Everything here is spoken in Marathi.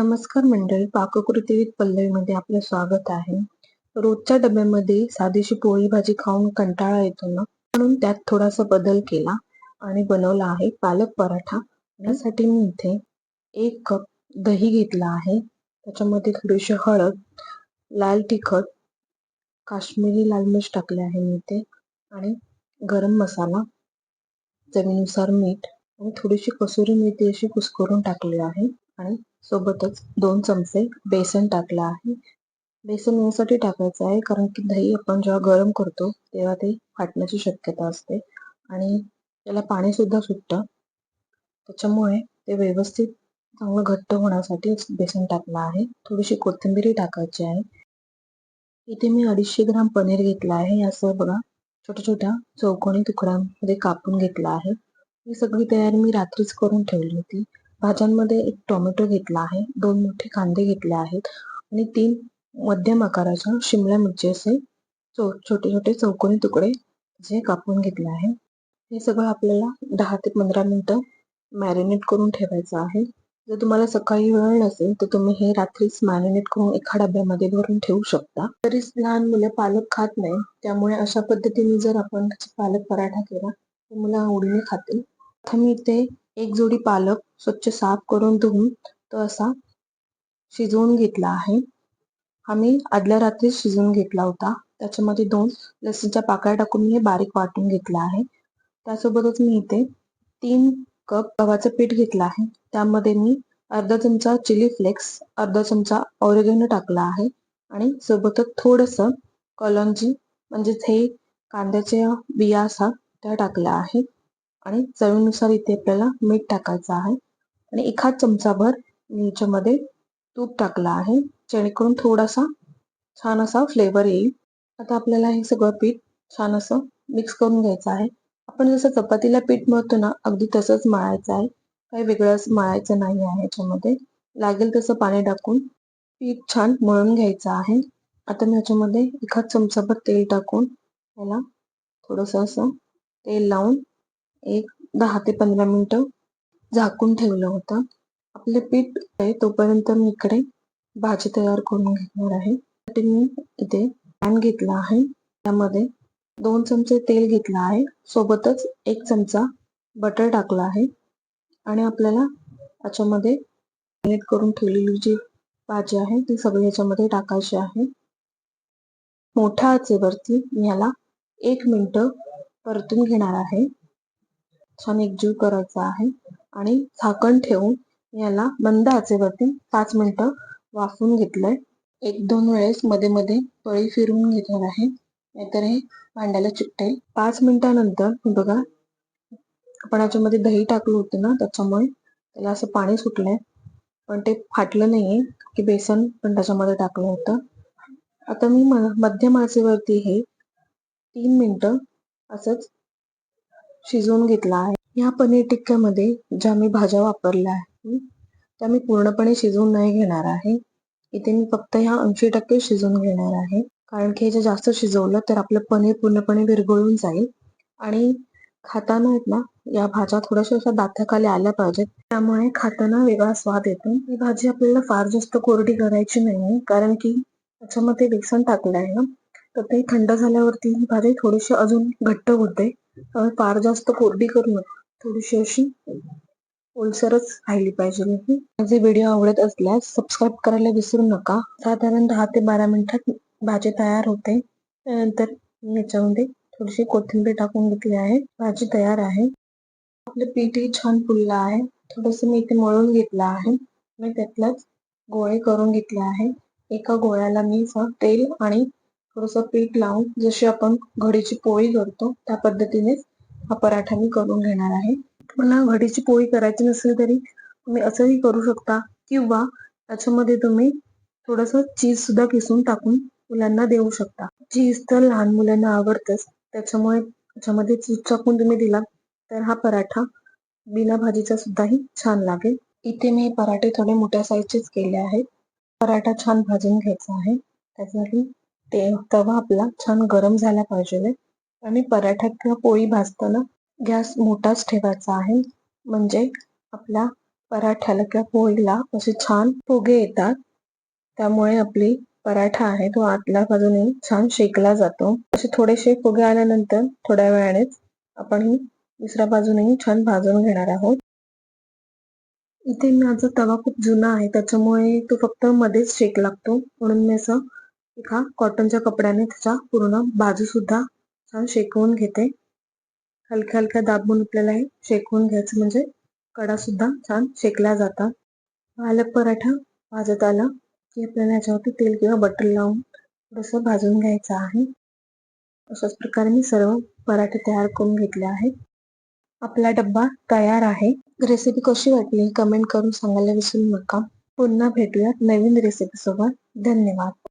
नमस्कार मंडळी पाककृती विथ पल्लवीमध्ये आपलं स्वागत आहे. रोजच्या डब्यामध्ये साधीशी पोळी भाजी खाऊन कंटाळा येतो ना? म्हणून त्यात थोडासा बदल केला आणि बनवला आहे पालक पराठा. यासाठी मी इथे एक कप दही घेतला आहे. त्याच्यामध्ये थोडीशी हळद लाल तिखट काश्मीरी लाल मिर्च टाकले आहे मी इथे आणि गरम मसाला चवीनुसार मीठ आणि थोडीशी कसुरी मेथी अशी कुस्करून टाकली आहे. आणि सोबतच दोन चमचे बेसन टाकलं आहे. बेसन यासाठी टाकायचं आहे कारण की दही आपण जेव्हा गरम करतो तेव्हा ते फाटण्याची शक्यता असते. आणि त्याला पाणीसुद्धा सुटतं. त्याच्यामुळे ते व्यवस्थित चांगलं घट्ट होण्यासाठी बेसन टाकलं आहे. थोडीशी कोथिंबीरी टाकायची आहे. इथे मी अडीचशे ग्राम पनीर घेतलं आहे. यासह बघा छोट्या छोट्या चौकोनी तुकड्यांमध्ये कापून घेतला आहे. ही सगळी तयारी मी रात्रीच करून ठेवली होती. भाज्यांमध्ये एक टोमॅटो घेतला आहे. दोन मोठे कांदे घेतले आहेत. आणि तीन मध्यम आकाराच्या शिमला मिरची असे चौ छोटे छोटे चौकोनी तुकडे जे कापून घेतले आहे. हे सगळं आपल्याला दहा ते पंधरा मिनटं मॅरिनेट करून ठेवायचं आहे. जर तुम्हाला सकाळी वेळ नसेल तर तुम्ही हे रात्रीच मॅरिनेट करून एका डब्यामध्ये भरून ठेवू शकता. तरीच लहान मुलं पालक खात नाही त्यामुळे अशा पद्धतीने जर आपण पालक पराठा केला तर मुलं आवडीने खातील. आता मी इथे एक जोडी पालक स्वच्छ साफ करून धुवून तो असा शिजवून घेतला आहे. आम्ही आदल्या रात्री शिजवून घेतला होता. त्याच्यामध्ये दोन लसीच्या पाकळ्या टाकून मी हे बारीक वाटून घेतला आहे. त्यासोबतच मी इथे तीन कप गव्हाचं पीठ घेतलं आहे. त्यामध्ये मी अर्धा चमचा चिली फ्लेक्स अर्धा चमचा ऑरेगेनो टाकला आहे आणि सोबतच थोडंसं कलंजी म्हणजेच हे कांद्याच्या बिया असतात त्या टाकल्या आहेत आणि चवीनुसार इथे आपल्याला मीठ टाकायचं आहे. आणि एखाद चमचाभर मी याच्यामध्ये तूप टाकलं आहे. जेणेकरून थोडासा छान असा फ्लेवर येईल. आता आपल्याला हे सगळं पीठ छान असं मिक्स करून घ्यायचं आहे. आपण जसं चपातीला पीठ मळतो ना अगदी तसंच मळायचं आहे. काही वेगळंच मळायचं नाही आहे याच्यामध्ये. लागेल तसं पाणी टाकून पीठ छान मळून घ्यायचं आहे. आता मी याच्यामध्ये एखाद चमचाभर तेल टाकून याला थोडंसं असं तेल लावून एक दहा ते पंधरा मिनिटं झाकून ठेवलं होतं. आपलं पीठ आहे तोपर्यंत मी इकडे भाजी तयार करून घेणार आहे. मी इथे पॅन घेतला आहे. त्यामध्ये दोन चमचे तेल घेतलं आहे. सोबतच एक चमचा बटर टाकला आहे. आणि आपल्याला याच्यामध्ये मॅरिनेट करून ठेवलेली जी भाजी आहे ती सगळी याच्यामध्ये टाकायची आहे. मोठ्या आचेवरती मी याला एक मिनटं परतून घेणार आहे. छान एकजीव करायचा आहे. आणि झाकण ठेवून याला मंद आचेवरती पाच मिनटं वाफून घेतलंय. एक दोन वेळेस मध्ये मध्ये पळी फिरवून घेणार आहे. नाहीतर हे भांड्याला चिकटेल. पाच मिनिटानंतर बघा आपण याच्यामध्ये दही टाकलं होतं ना त्याच्यामुळे त्याला असं पाणी सुटलंय. पण ते फाटलं नाहीये की बेसन पण त्याच्यामध्ये टाकलं होतं. आता मी मध्यम आचेवरती हे तीन मिनटं असंच शिजवून घेतला आहे. या पनीर टिक्क्यामध्ये ज्या मी भाज्या वापरल्या आहेत त्या मी पूर्णपणे शिजवून नाही घेणार आहे. इथे मी फक्त ह्या ऐंशी टक्के शिजवून घेणार आहे. कारण की हे जास्त शिजवलं तर आपलं पनीर पूर्णपणे विरघळून जाईल. आणि खाताना आहेत ना या भाज्या थोड्याशा अशा दाताखाली आल्या पाहिजेत. त्यामुळे खाताना वेगळा स्वाद येतो. ही भाजी आपल्याला फार जास्त कोरडी करायची नाही कारण की त्याच्यामध्ये बेसन टाकलं आहे ना तर ते थंड झाल्यावरती ही भाजी थोडीशी अजून घट्ट होते. फार जास्त कोरडी करू नका. थोडीशी अशी ओलसरच राहिली पाहिजे माझे. व्हिडिओ आवडत असल्यास सबस्क्राईब करायला विसरू नका. साधारण दहा ते बारा मिनिटात भाजी तयार होते. त्यानंतर याच्यामध्ये थोडीशी कोथिंबीर टाकून घेतली आहे. भाजी तयार आहे. आपलं पीठही छान फुललं आहे. थोडस मी इथे मळून घेतलं आहे. मी त्यातलंच गोळे करून घेतले आहे. एका गोळ्याला मी तेल आणि थोडस पीठ लावून जशी आपण घडीची पोळी करतो त्या पद्धतीनेच हा पराठा मी करून घेणार आहे. तुम्हाला घडीची पोळी करायची नसेल तरी तुम्ही असंही करू शकता किंवा त्याच्यामध्ये तुम्ही थोडस चीज सुद्धा किसून टाकून मुलांना देऊ शकता. चीज तर लहान मुलांना आवडतच. त्याच्यामुळे त्याच्यामध्ये चीज टाकून तुम्ही दिला तर हा पराठा बिना भाजीचा सुद्धाही छान लागेल. इथे मी पराठे थोडे मोठ्या साईजचेच केले आहेत. पराठा छान भाजून घ्यायचा आहे. त्यासाठी ते तवा आपला छान गरम झाला पाहिजे. आणि पराठा किंवा पोळी भाजताना गॅस मोठाच ठेवायचा आहे. म्हणजे आपला पराठ्याला किंवा पोळीला असे छान फुगे येतात. त्यामुळे आपली पराठा आहे तो आतल्या बाजूने छान शेकला जातो. असे थोडेसे फुगे आल्यानंतर थोड्या वेळानेच आपण ही दुसऱ्या बाजूनेही छान भाजून घेणार आहोत. इथे माझा तवा खूप जुना आहे. त्याच्यामुळे तो फक्त मध्येच शेक लागतो. म्हणून मी असं एका कॉटनच्या कपड्याने त्याच्या पूर्ण बाजू सुद्धा छान शेकवून घेते. हलक्या हलक्या दाबून आपल्याला हे शेकवून घ्यायचं म्हणजे कडा सुद्धा छान शेकल्या जातात. पालक पराठा भाजत आला की आपल्याला याच्यावरती तेल किंवा बटर लावून थोडंसं भाजून घ्यायचं आहे. अशाच प्रकारे मी सर्व पराठे तयार करून घेतले आहेत. आपला डब्बा तयार आहे. रेसिपी कशी वाटली कमेंट करून सांगायला विसरू नका. पुन्हा भेटूयात नवीन रेसिपी सोबत. धन्यवाद.